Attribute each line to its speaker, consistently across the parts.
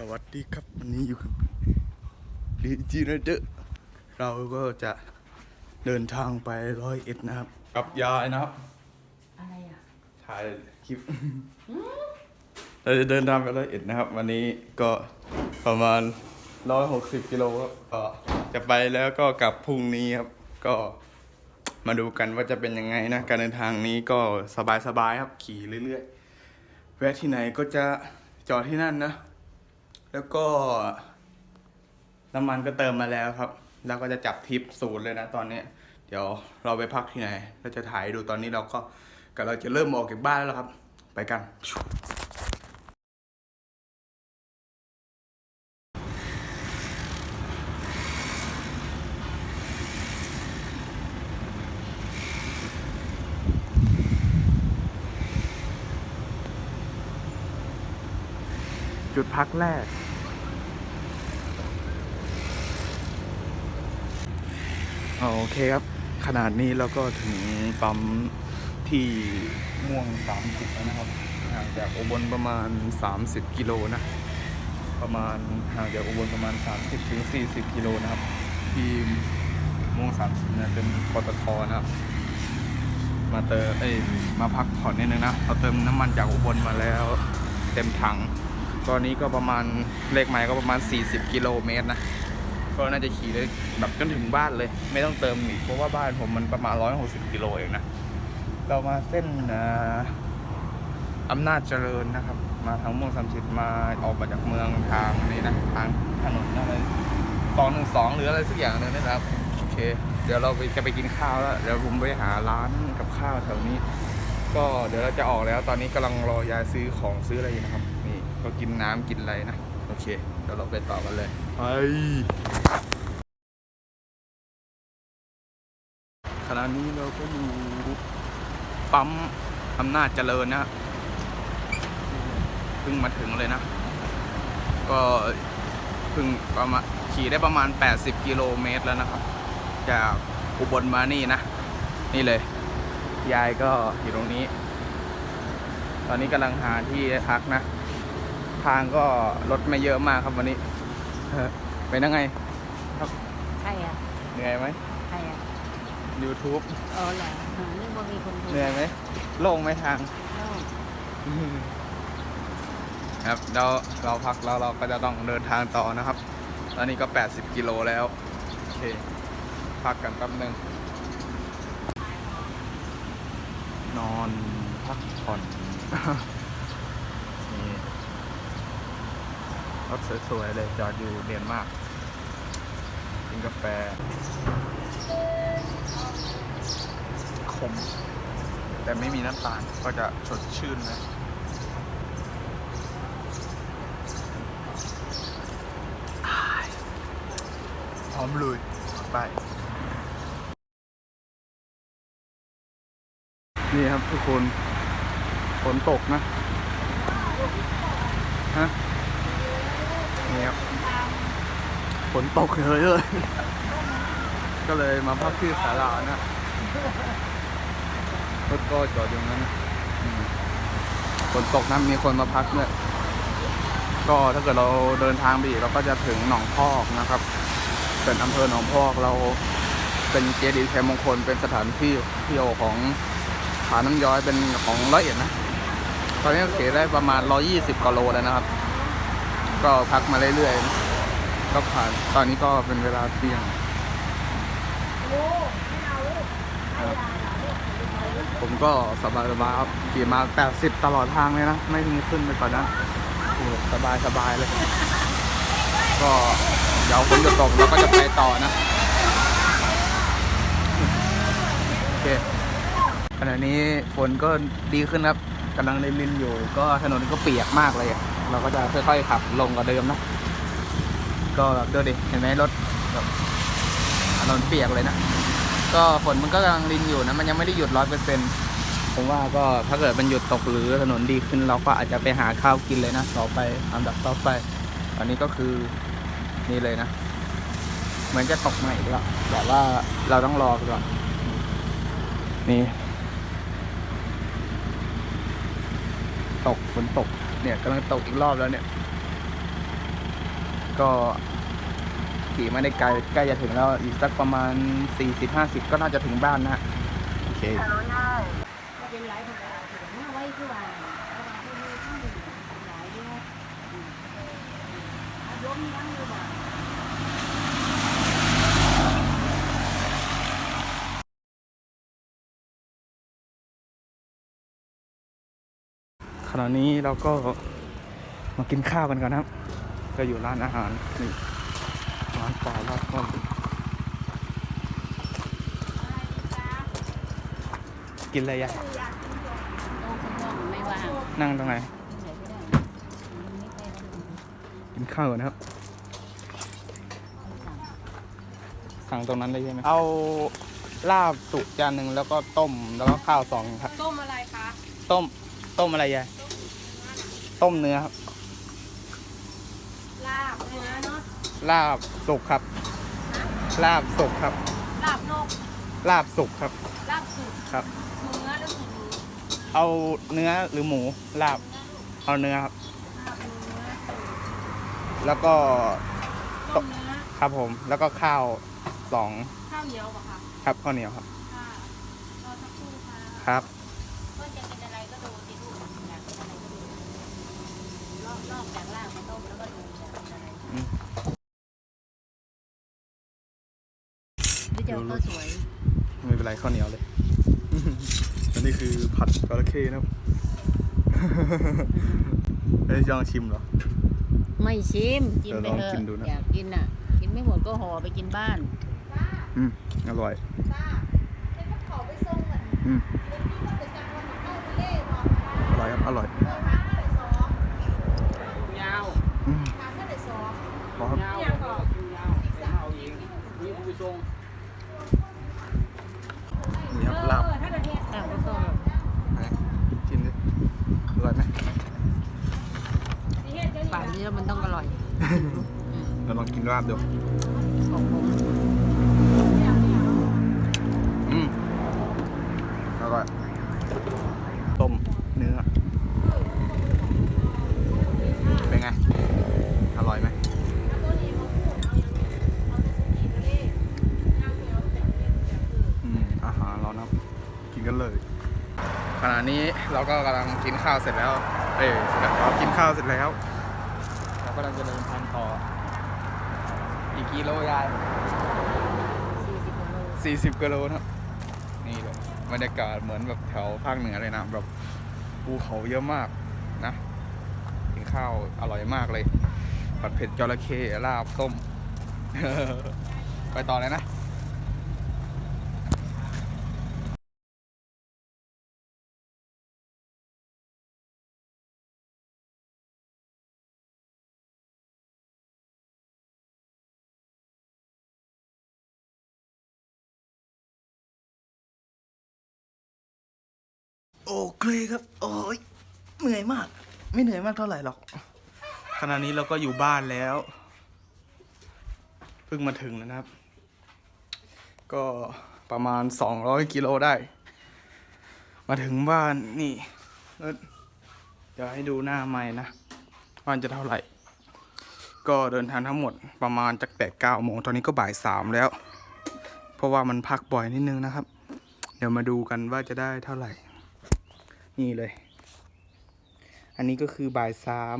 Speaker 1: สวัสดีครับ วันนี้อยู่กับดีจีนะเดอเราก็จะเดินทางไปร้อยเอ็ดนะครับ กับยายนะครับ
Speaker 2: อะไรอะ
Speaker 1: ถ่ายคลิปเราจะเดินทางไปร้อยเอ็ดนะครับ วันนี้ก็ประมาณร้อยหกสิบกิโลครับก็จะไปแล้วก็กลับพรุ่งนี้ครับ ก็มาดูกันว่าจะเป็นยังไงนะ การเดินทางนี้ก็สบายๆครับขี่เรื่อยๆแวะที่ไหนก็จะจอดที่นั่นนะ แล้วก็น้ำมันก็เติมมาแล้วครับ แล้วก็จะจับทริปศูนย์เลยนะตอนนี้ เดี๋ยวเราไปพักที่ไหนเราจะถ่ายดูตอนนี้เราก็กำลังจะเริ่มออกจากบ้านแล้วครับ ไปกัน จุดพักแรก อ๋อ โอเคครับ ขนาดนี้เราก็ถึงปั๊มที่ม่วง 30 แล้วนะครับห่างจากอุบลประมาณ 30 กิโลนะ ประมาณห่างจากอุบลประมาณ 30ถึง40 กิโลนะครับ ที่ม่วง 30เนี่ยเป็นปตทนะครับ มาเติมเอ้ยมาพักผ่อนนิดนึงนะเราเติมน้ำมันจากอุบลมาแล้วเต็มถัง ตอนนี้ก็ประมาณเลขไมล์ก็ประมาณ 40 กิโลเมตรนะ ก็น่าจะขี่ได้แบบจนถึงบ้านเลย ไม่ต้องเติมอีกเพราะว่าบ้านผมมันประมาณ 160กิโลเองนะ เรามาเส้นออำนาจเจริญนะครับ มาทางม่วงสามสิบมาออกมาจากเมืองทางนี้นะทางถนนอะไรสองหนึ่งสองหรืออะไรสักอย่างหนึงนะครับโอเค เดี๋ยวเราไปจะไปกินข้าวแล้วเดี๋ยวผมไปหาร้านกับข้าวแถวนี้ ก็เดี๋ยวเราจะออกแล้วตอนนี้กำลังรอยายซื้อของซื้ออะไรอยู่นะครับ นี่ก็กินน้ำกินอะไรนะ เคเดี๋ยวเราไปต่อกันเลยไปขณะนี้เราก็อยู่ปั๊มอำนาจเจริญนะครับเพิ่งมาถึงเลยนะ ก็เพิ่งประมาณขี่ได้ประมาณ 80 กิโลเมตรแล้วนะครับ จากอุบลมานี่นะ นี่เลย ยายก็อยู่ตรงนี้ ตอนนี้กำลังหาที่พักนะ ทางก็รถไม่เยอะมากครับวันนี้เออเป็นยังไง
Speaker 2: ใครอะ
Speaker 1: เหนื่อยไหม
Speaker 2: ใครอะ
Speaker 1: YouTube
Speaker 2: อ๋อเหรอหานึกว่ามีคนดู
Speaker 1: เหนื่อยไหมโล่งไหมทาง
Speaker 2: เอ้า
Speaker 1: ครับเราเราพักแล้วเราก็จะต้องเดินทางต่อนะครับ ตอนนี้ก็ 80 กิโลแล้ว โอเค พักกันแป๊บหนึง นอนพักผ่อนนี่ รถสวยๆเลยจอดอยู่เด่นมากกินกาแฟขมแต่ไม่มีน้ำตาลก็จะสดชื่นนะพร้อมลุยไปนี่ครับทุกคน ฝนตกนะ ฮะ นี่ครับฝนตกเลยเลย ก็เลยมาพักที่ศาลานะรถก็จอดอยู่นั้นฝนตกนะมีคนมาพักเนี่ยก็ถ้าเกิดเราเดินทางไปอีกเราก็จะถึงหนองพอกนะครับ เป็นอำเภอหนองพอกเราเป็นเจดีย์ชัยมงคลเป็นสถานที่เที่ยวของผาน้ำย้อยเป็นของร้อยเอ็ดนะ ตอนนี้เขตได้ประมาณ 120กิโลแล้วนะครับ ก็พักมาเรื่อยๆนะก็ผ่านตอนนี้ก็เป็นเวลาเที่ยงครับผมก็สบายสบายๆครับขี่มา 80 ตลอดทางเลยนะ ไม่มีขึ้นไปกว่อนนั้นโอ้สบายสบายๆเลย ก็เดี๋ยวฝนหยุดตกเราก็จะไปต่อนะ โอเคขณะนี้ฝนก็ดีขึ้นครับ กำลังในลินอยู่ ก็ถนนก็เปียกมากเลย เราก็จะค่อยๆขับลงกว่าเดิมนะ ก็แบบดูดิ เห็นไหมรถแบบถนนเปียกเลยนะ ก็ฝนมันก็กำลังรินอยู่นะ มันยังไม่ได้หยุดร้อยเปอร์เซ็นต์ผมว่าก็ถ้าเกิดมันหยุดตกหรือถนนดีขึ้นเราก็อาจจะไปหาข้าวกินเลยนะ ต่อไปอันดับต่อไป อันนี้ก็คือนี่เลยนะเหมือนจะตกใหม่อีกแล้วแต่ว่าเราต้องรอก่อนนี่ ตกฝนตกเนี่ยกำลังตกอีกรอบแล้วเนี่ย ก็ขี่ม่ได้ไกลใกล้จะถึงแล้วอีกสักประมาณ 40-50 ก็น่าจะถึงบ้านนะฮะโอเค
Speaker 2: ก็เป็นไรธรรมดาถือว่าไว้คือว่าเอามยังหมดหลายเดียวอืมเอายมยังอยู่บ่
Speaker 1: ณะนี้เราก็มากินข้าวกันก่อนนะครับก็อยู่ร้านอาหารนี่ร้านปลาลาดก้อนกินอะไรอะ
Speaker 2: โต๊ะข้างนอกมันไม่ว่าง
Speaker 1: นั่งตรงไหน
Speaker 2: ไหนก็ได้มันไม่ค่อยได้
Speaker 1: กินข้าวก่อนนะครับ
Speaker 2: สั่ง
Speaker 1: สั่งตรงนั้นเลยใช่ไหมเอาลาบสุกจานหนึ่งแล้วก็ต้มแล้วก็ข้าวสองครับ
Speaker 3: ต้มอะไรคะ
Speaker 1: ต้ม ต้มอะไรยาย ต้มเนื้อครับ
Speaker 3: ลาบเนื้อเนาะ
Speaker 1: ลาบสุกครับ ลาบสุกครับ
Speaker 3: ลาบนก
Speaker 1: ลาบสุกครับ
Speaker 3: ลาบสุก
Speaker 1: ครับ
Speaker 3: หมูเนื้อหรือหมูหมู
Speaker 1: เอาเนื้อหรือหมูลาบ เอาเนื้อครับ
Speaker 3: ลาบเนื้อ
Speaker 1: แล้วก็
Speaker 3: ต้มเนื้อ
Speaker 1: ครับผม แล้วก็ข้าวสอง
Speaker 3: ข้าวเหนียวป่ะคะ
Speaker 1: ครับข้าวเหนียวครับ
Speaker 3: ค่ะรอสักครู่ค่ะ
Speaker 1: ครับ
Speaker 2: ก็จะกินอะไรก็ดูสิลูกอยากกินอะไรก็ดูนอกนอกจากลาบมาต้มแล้วก็ดูอยากกินอะไร
Speaker 1: อืม
Speaker 2: หรือจะเอาก็สวย
Speaker 1: ไม่เป็นไรข้าวเหนียวเลย อันนี้คือผัดจระเข้นะครับเอ้ยยังชิมเหรอ
Speaker 2: ไม่ชิม กินไป
Speaker 1: เดี๋ยวลอง
Speaker 2: เถอะ
Speaker 1: กินดูนะ
Speaker 2: อยากกินอะ กินไม่หมดก็ห่อไปกินบ้าน
Speaker 1: อืมอร่อย
Speaker 3: จ้าให้พวกเขาไปส่งกัน
Speaker 1: อืม
Speaker 3: เป็นที่คนไปสั่งวันของเข้าทะเลเนาะ
Speaker 1: อร่อยครับ อร่อย
Speaker 3: เออมาเท่าไหร่สอง
Speaker 4: ยาว
Speaker 1: อืม
Speaker 3: มาเท่าไหร่สอง
Speaker 1: พอครับ
Speaker 4: ยาวแล้วก็คิวยาวไปเอาเองนี่ผู้ชง
Speaker 1: นี่ครับลาบ
Speaker 3: เออถ้าเดี๋ยวเฮ็ด
Speaker 2: ลาบก็ต้ม
Speaker 1: ไหนกินดิอร่อยไหม
Speaker 3: สิเฮ็ดจะ
Speaker 2: ป่า นนี้แล้วมันต้องอร่อย
Speaker 1: เราลองกินลาบดู
Speaker 2: ของผม
Speaker 1: อืมอร่อยต้มเนื้อ เป็นไง อร่อยไหมอืมอาหารเรานะกินกันเลยขณะนี้เราก็กำลังกินข้าวเสร็จแล้ว เอ้ยเรากินข้าวเสร็จแล้วเรา กำลังจะเดินทางต่อ อีกกิโลยาย40กิโลนะครับนี่เลยบรรยากาศเหมือนแบบแถวภาคเหนือเลยนะแบบภูเขาเยอะมากนะกินข้าวอร่อยมากเลยผัดเผ็ดจระเข้ลาบต้ม ไปต่อเลยนะ โอเคครับ โอ้ยเหนื่อยมาก ไม่เหนื่อยมากเท่าไหร่หรอก ขณะนี้เราก็อยู่บ้านแล้ว เพิ่งมาถึงแล้วนะครับ ก็ประมาณ 200 กิโลได้ มาถึงบ้านนี่เอิ้นเดี๋ยวให้ดูหน้าใหม่นะว่าจะเท่าไหร่ ก็เดินทางทั้งหมดประมาณจากแปดเก้าโมงตอนนี้ก็บ่ายสามแล้ว เพราะว่ามันพักบ่อยนิดนึงนะครับ เดี๋ยวมาดูกันว่าจะได้เท่าไหร่ นี่เลย อันนี้ก็คือบ่ายสาม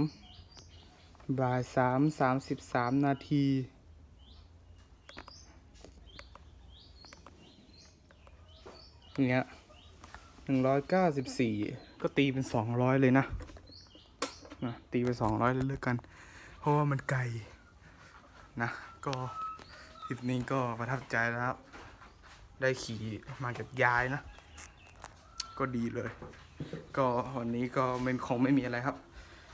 Speaker 1: บ่ายสามสามสิบสามนาทีเนี่ยหนึ่งร้อยเก้าสิบสี่ก็ตีเป็นสองร้อยเลยนะนะตีไปสองร้อยเลยเลือกกัน เพราะว่ามันไกลนะ ก็ทริปนี้ก็ประทับใจแล้ว ได้ขี่มากับยายนะ ก็ดีเลย ก็วันนี้ก็ไม่คงไม่มีอะไรครับ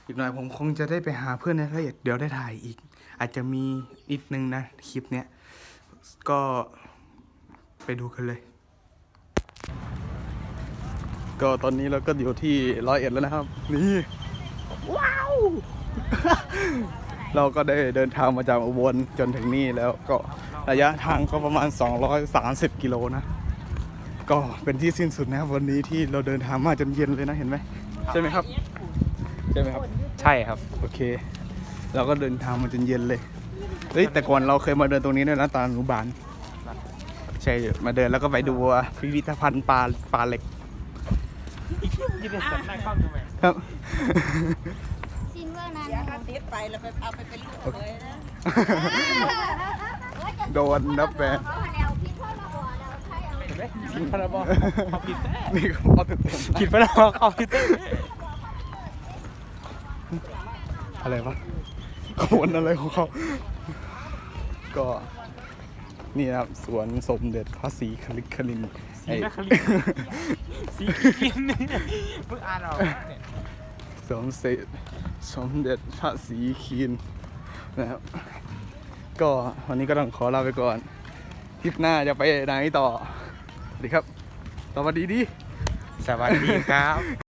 Speaker 1: อีกหน่อยผมคงจะได้ไปหาเพื่อนในละเอียดเดี๋ยวได้ถ่ายอีก อาจจะมีนิดนึงนะคลิปเนี้ยก็ไปดูกันเลย ก็ตอนนี้เราก็อยู่ที่ร้อยเอ็ดแล้วนะครับ นี่ว้าว เราก็ได้เดินทางมาจากอุบลจนถึงนี่แล้วก็ระยะทางก็ประมาณ 230 กิโลนะ ก็เป็นที่สิ้นสุดนะครับวันนี้ที่เราเดินทางมาจนเย็นเลยนะเห็นไหมใช่ไหมครับใช่ไหมครับ
Speaker 4: ใช่ครับ
Speaker 1: โอเค เราก็เดินทางมาจนเย็นเลยเฮ้ยแต่ก่อนเราเคยมาเดินตรงนี้ด้วยนะตอนอนุบาลใช่มาเดินแล้วก็ไปดูพิพิธภัณฑ์ปลาปลาเหล็ก
Speaker 4: ยี่สิบสองได้เข้าดูไหม
Speaker 1: ครับ
Speaker 2: ซินเวอร์นั้น
Speaker 3: เดี๋ยวถ้าติดไปแล้วไปเอาไปเป็นลูกเลยนะ
Speaker 1: โดนนับแป
Speaker 2: ใช่เอา
Speaker 4: เห็นไหมผิดพรบเขาผิดแท้
Speaker 1: นี่ก็พอเต็มๆ
Speaker 4: ผิดพรบเขาผิดแท้
Speaker 1: อะไรวะขวนอะไรของเขา ก็นี่นะครับสวนสมเด็จพระศรีคลิคลิน
Speaker 4: สีนักลินสีกินเพิ่งอ่านออกเนี่ย
Speaker 1: สมเด็จสมเด็จพระศรีคีนนะครับ ก็วันนี้ก็ต้องขอลาไปก่อนทริปหน้าจะไปไหนต่อ ดีครับสวัสดีดี
Speaker 4: สวัสดีครับ